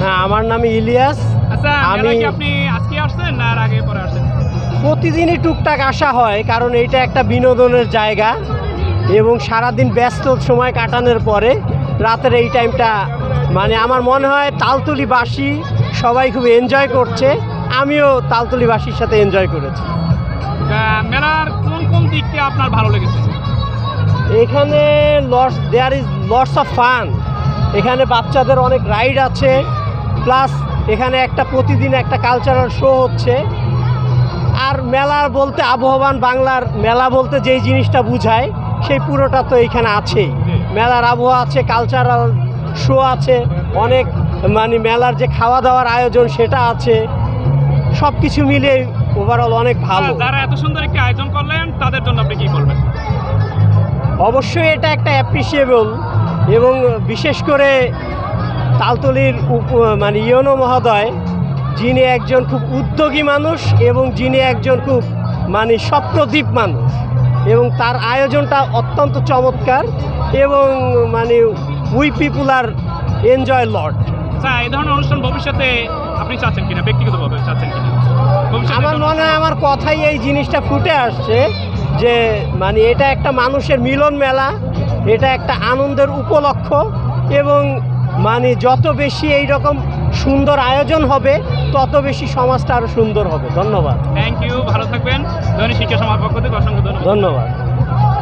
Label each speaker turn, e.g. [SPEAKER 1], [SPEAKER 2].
[SPEAKER 1] হ্যাঁ আমার নাম ইলিয়াস।
[SPEAKER 2] আচ্ছা
[SPEAKER 1] আমি
[SPEAKER 2] আপনি আজকে আসছেন না আগে পরে আসছেন?
[SPEAKER 1] প্রতিদিনই টুকটাক আসা হয় কারণ এটা একটা বিনোদনের জায়গা এবং সারাদিন ব্যস্ত সময় কাটানোর পরে রাতের এই টাইমটা মানে আমার মনে হয় তালতলিবাসী সবাই খুব এনজয় করছে আমিও তালতলিবাসীর সাথে এনজয় করেছি।
[SPEAKER 2] মেলার কোন কোন দিকটা আপনার ভালো লেগেছে?
[SPEAKER 1] এখানে lots there is lots of fun এখানে বাচ্চাদের অনেক রাইড আছে প্লাস এখানে একটা প্রতিদিন একটা কালচারাল শো হচ্ছে। আর মেলা বলতে আবহমান বাংলার মেলা বলতে যেই জিনিসটা বুঝায় সেই পুরোটা তো এখানে আছেই। মেলার আবহাওয়া আছে কালচারাল শো আছে অনেক মানে মেলার যে খাওয়া দাওয়ার আয়োজন সেটা আছে। সব কিছু মিলে ওভারঅল অনেক ভালো।
[SPEAKER 2] যারা এত সুন্দর একটি আয়োজন করলেন তাদের জন্য আপনি কি করবেন
[SPEAKER 1] অবশ্যই এটা একটা অ্যাপ্রিসিয়েবল এবং বিশেষ করে তালতলির উপ- মানে ইয়নো মহোদয় যিনি একজন খুব উদ্যোগী মানুষ এবং যিনি একজন খুব মানে স্বপ্নদ্বীপ মানুষ এবং তার আয়োজনটা অত্যন্ত চমৎকার এবং মানে we people are enjoy lot
[SPEAKER 2] এই ধরনের অনুষ্ঠান ভবিষ্যতে আপনি চাচ্ছেন কিনা? ব্যক্তিগতভাবে চাচ্ছেন কিনা?
[SPEAKER 1] আমার মনে হয় আমার কথাই এই জিনিসটা ফুটে আসছে যে মানে এটা একটা মানুষের মিলন মেলা এটা একটা আনন্দের উপলক্ষ এবং মানে যত বেশি এই রকম সুন্দর আয়োজন হবে তত বেশি সমাজটা আরও সুন্দর হবে। ধন্যবাদ।
[SPEAKER 2] থ্যাংক ইউ ভালো থাকবেন। ধনী শিক্ষা সমাজ পক্ষ থেকে অসংখ্য ধন্যবাদ।
[SPEAKER 1] ধন্যবাদ।